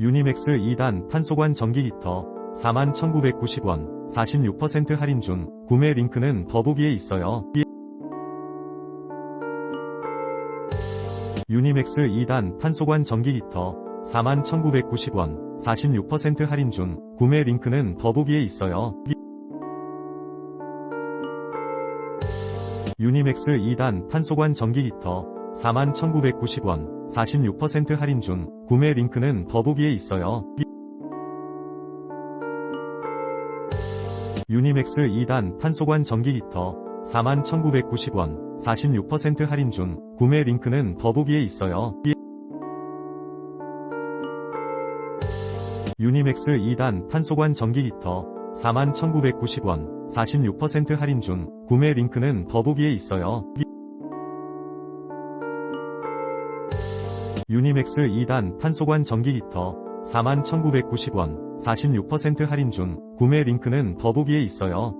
유니맥스 2단 판소관 전기 히터 41,990원 46% 할인 중 구매 링크는 더보기에 있어요. 유니맥스 2단 판소관 전기 히터 41,990원 46% 할인 중 구매 링크는 더보기에 있어요. 유니맥스 2단 판소관 전기 히터 41,990원 46% 할인 중 구매 링크는 더보기에 있어요. 유니맥스 2단 판소관 전기 히터 41,990원 46% 할인 중 구매 링크는 더보기에 있어요. 유니맥스 2단 판소관 전기 히터 41,990원 46% 할인 중 구매 링크는 더보기에 있어요. 유니맥스 2단 판소관 전기 히터 41,990원 46% 할인 중 구매 링크는 더보기에 있어요.